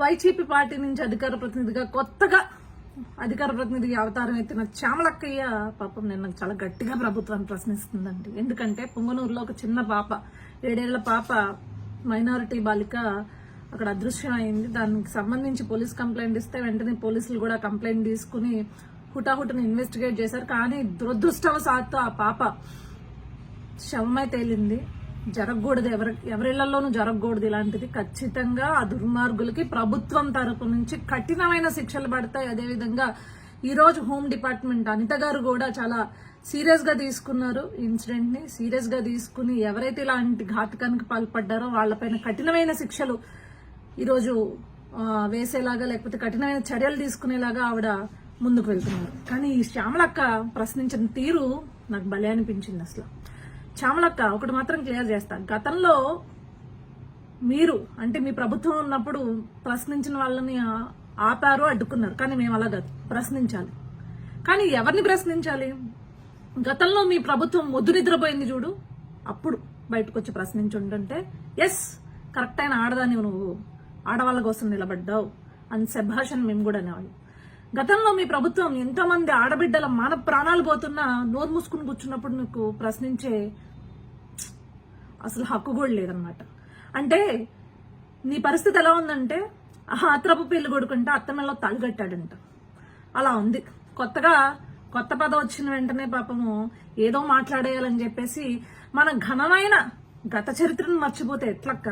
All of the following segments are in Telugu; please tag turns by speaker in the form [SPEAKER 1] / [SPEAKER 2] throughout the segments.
[SPEAKER 1] వైసీపీ పార్టీ నుంచి అధికార ప్రతినిధిగా కొత్తగా అధికార ప్రతినిధిగా అవతారం ఎత్తిన చామలక్కయ్య పాపం నిన్న చాలా గట్టిగా ప్రభుత్వాన్ని ప్రశ్నిస్తుందండి. ఎందుకంటే పొంగనూరులో ఒక చిన్న పాప ఏడేళ్ళ పాప మైనారిటీ బాలిక అక్కడ అదృశ్యం అయింది. దానికి సంబంధించి పోలీస్ కంప్లైంట్ ఇస్తే వెంటనే పోలీసులు కూడా కంప్లైంట్ తీసుకుని హుటాహుటను ఇన్వెస్టిగేట్ చేశారు. కానీ దురదృష్టవశాత్తు ఆ పాప శవమై తేలింది. జరగకూడదు. ఎవరి ఎవరిళ్ళలోనూ జరగకూడదు ఇలాంటిది. ఖచ్చితంగా ఆ దుర్మార్గులకి ప్రభుత్వం తరపు నుంచి కఠినమైన శిక్షలు పడతాయి. అదేవిధంగా ఈరోజు హోమ్ డిపార్ట్మెంట్ అనిత గారు కూడా చాలా సీరియస్గా తీసుకున్నారు ఇన్సిడెంట్ని సీరియస్గా తీసుకుని ఎవరైతే ఇలాంటి ఘాతకానికి పాల్పడ్డారో వాళ్ళపైన కఠినమైన శిక్షలు ఈరోజు వేసేలాగా లేకపోతే కఠినమైన చర్యలు తీసుకునేలాగా ఆవిడ ముందుకు వెళ్తున్నారు. కానీ ఈ శ్యామలక్క ప్రశ్నించిన తీరు నాకు భలే అనిపించింది అసలు. శ్యామలక్క ఒకటి మాత్రం క్లియర్ చేస్తా. గతంలో మీరు అంటే మీ ప్రభుత్వం ఉన్నప్పుడు ప్రశ్నించిన వాళ్ళని ఆపారు అడ్డుకున్నారు. కానీ మేము అలా కాదు. ప్రశ్నించాలి. కానీ ఎవరిని ప్రశ్నించాలి? గతంలో మీ ప్రభుత్వం మొద్దు నిద్రపోయింది చూడు. అప్పుడు బయటకు వచ్చి ప్రశ్నించుంటుంటే ఎస్ కరెక్ట్ అయిన ఆడదాన్ని నువ్వు. ఆడవాళ్ళ కోసం నిలబడ్డావు. అని శభాషని మేము కూడా అనేవాళ్ళం. గతంలో మీ ప్రభుత్వం ఎంతో మంది ఆడబిడ్డల మన ప్రాణాలు పోతున్నా నోరు మూసుకుని కూర్చున్నప్పుడు నీకు ప్రశ్నించే అసలు హక్కు కూడా లేదనమాట అంటే నీ పరిస్థితి ఎలా ఉందంటే ఆహా అత్రపు పెళ్ళి కొడుకుంటే అత్తమెల్లో తలగట్టాడంట అలా ఉంది. కొత్తగా కొత్త పదం వచ్చిన వెంటనే పాపము ఏదో మాట్లాడేయాలని చెప్పేసి మన ఘనమైన గత చరిత్రను మర్చిపోతే ఎట్లక్క?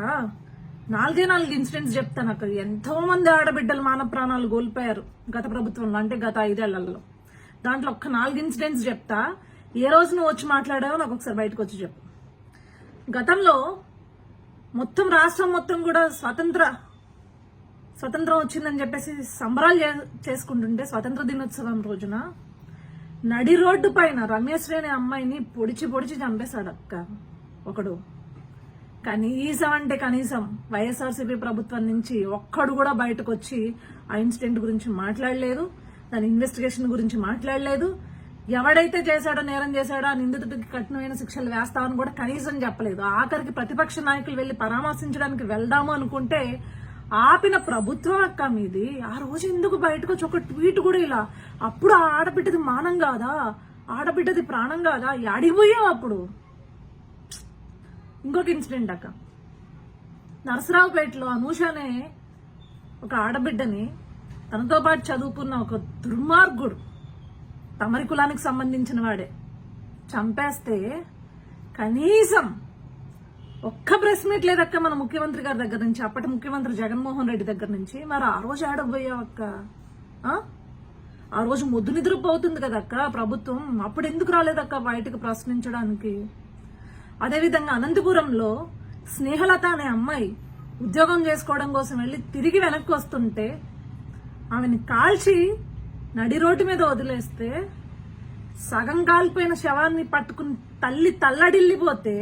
[SPEAKER 1] నాలుగే నాలుగు ఇన్సిడెంట్స్ చెప్తాను అక్కడ ఎంతో మంది ఆడబిడ్డలు మాన ప్రాణాలు కోల్పోయారు గత ప్రభుత్వంలో అంటే గత ఐదేళ్ళలో. దాంట్లో ఒక్క నాలుగు ఇన్సిడెంట్స్ చెప్తా. ఏ రోజు నువ్వు వచ్చి మాట్లాడావో నాకు ఒకసారి బయటకు వచ్చి చెప్పు. గతంలో మొత్తం రాష్ట్రం మొత్తం కూడా స్వతంత్ర స్వతంత్రం వచ్చిందని చెప్పేసి సంబరాలు చే- చేసుకుంటుంటే స్వతంత్ర దినోత్సవం రోజున నడి రోడ్డు పైన రమేశ్వరి అనే అమ్మాయిని పొడిచి పొడిచి చంపేశాడు అక్క ఒకడు. కనీసం అంటే కనీసం వైఎస్ఆర్సీపీ ప్రభుత్వం నుంచి ఒక్కడు కూడా బయటకు వచ్చి ఆ ఇన్సిడెంట్ గురించి మాట్లాడలేదు దాని ఇన్వెస్టిగేషన్ గురించి మాట్లాడలేదు. ఎవడైతే చేశాడో నేరం చేశాడో ఆ నిందితుడికి కఠినమైన శిక్షలు వేస్తామని కూడా కనీసం చెప్పలేదు. ఆఖరికి ప్రతిపక్ష నాయకులు వెళ్ళి పరామర్శించడానికి వెళ్దాము అనుకుంటే ఆపిన ప్రభుత్వం అక్క మీది. ఆ రోజు ఎందుకు బయటకు వచ్చి ఒక ట్వీట్ కూడా ఇలా? అప్పుడు ఆ ఆడబిడ్డది మానం కాదా? ఆడబిడ్డది ప్రాణం కాదా? అడిగిపోయావు అప్పుడు. ఇంకొక ఇన్సిడెంట్ అక్క. నరసరావుపేటలో అనూష అనే ఒక ఆడబిడ్డని తనతో పాటు చదువుకున్న ఒక దుర్మార్గుడు తమరి కులానికి సంబంధించిన వాడే. చంపేస్తే కనీసం ఒక్క ప్రెస్ మీట్ లేదక్క మన ముఖ్యమంత్రి గారి దగ్గర నుంచి అప్పటి ముఖ్యమంత్రి జగన్మోహన్ రెడ్డి దగ్గర నుంచి. మరి ఆ రోజు ఆడబోయావక్క ఆ రోజు ముద్దు నిద్రపోతుంది కదక్క ప్రభుత్వం. అప్పుడు ఎందుకు రాలేదక్క బయటకు ప్రశ్నించడానికి? అదేవిధంగా అనంతపురంలో స్నేహలత అనే అమ్మాయి ఉద్యోగం చేసుకోవడం కోసం వెళ్ళి తిరిగి వెనక్కి వస్తుంటే ఆమెని కాల్చి నడి రోడ్డు మీద వదిలేస్తే సగం కాలిపోయిన శవాన్ని పట్టుకుని తల్లి తల్లడిల్లిపోతే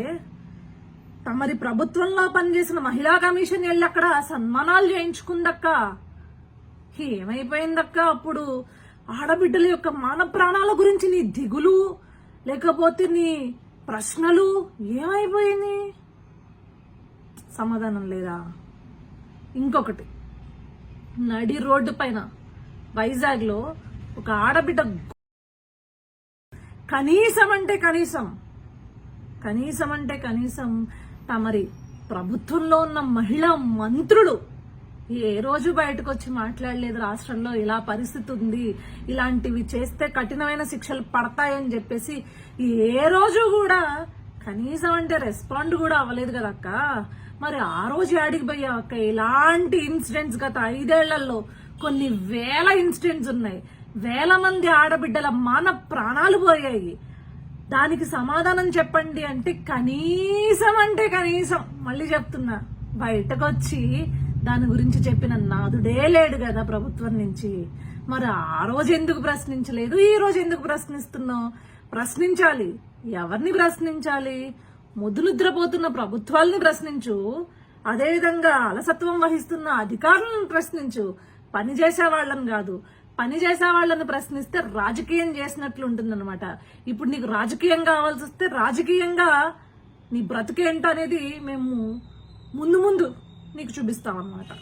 [SPEAKER 1] తమరి ప్రభుత్వంలో పనిచేసిన మహిళా కమిషన్ వెళ్ళి అక్కడ సన్మానాలు చేయించుకుందక్క. ఏమైపోయిందక్క అప్పుడు? ఆడబిడ్డల యొక్క మాన ప్రాణాల గురించి నీ దిగులు? లేకపోతే నీ ప్రశ్నలు ఏమైపోయింది? సమాధానం లేదా? ఇంకొకటి. నడి రోడ్డు పైన వైజాగ్లో ఒక ఆడబిడ్డ కనీసం అంటే కనీసం కనీసం అంటే కనీసం తమరి ప్రభుత్వంలో ఉన్న మహిళా మంత్రులు ఏ రోజు బయటకు వచ్చి మాట్లాడలేదు రాష్ట్రంలో ఇలా పరిస్థితి ఉంది ఇలాంటివి చేస్తే కఠినమైన శిక్షలు పడతాయని చెప్పేసి ఏ రోజు కూడా కనీసం అంటే రెస్పాండ్ కూడా అవ్వలేదు కదా అక్క. మరి ఆ రోజు యాడికి పోయా అక్క? ఇలాంటి ఇన్సిడెంట్స్ గత ఐదేళ్ళలో కొన్ని వేల ఇన్సిడెంట్స్ ఉన్నాయి. వేల మంది ఆడబిడ్డల మన ప్రాణాలు పోయాయి. దానికి సమాధానం చెప్పండి అంటే కనీసం అంటే కనీసం. మళ్ళీ చెప్తున్నా బయటకు వచ్చి దాని గురించి చెప్పిన నాదుడే లేడు కదా ప్రభుత్వం నుంచి. మరి ఆ రోజు ఎందుకు ప్రశ్నించలేదు? ఈ రోజు ఎందుకు ప్రశ్నిస్తున్నావు? ప్రశ్నించాలి. ఎవరిని ప్రశ్నించాలి? ముదులుద్రపోతున్న ప్రభుత్వాల్ని ప్రశ్నించు. అదేవిధంగా అలసత్వం వహిస్తున్న అధికారులను ప్రశ్నించు. పని చేసే వాళ్ళని కాదు. పని చేసే వాళ్ళని ప్రశ్నిస్తే రాజకీయం చేసినట్లు ఉంటుందన్నమాట ఇప్పుడు నీకు రాజకీయం కావాల్సి వస్తే రాజకీయంగా నీ బ్రతుకేంటనేది మేము ముందు ముందు నీకు చూపిస్తామన్నమాట.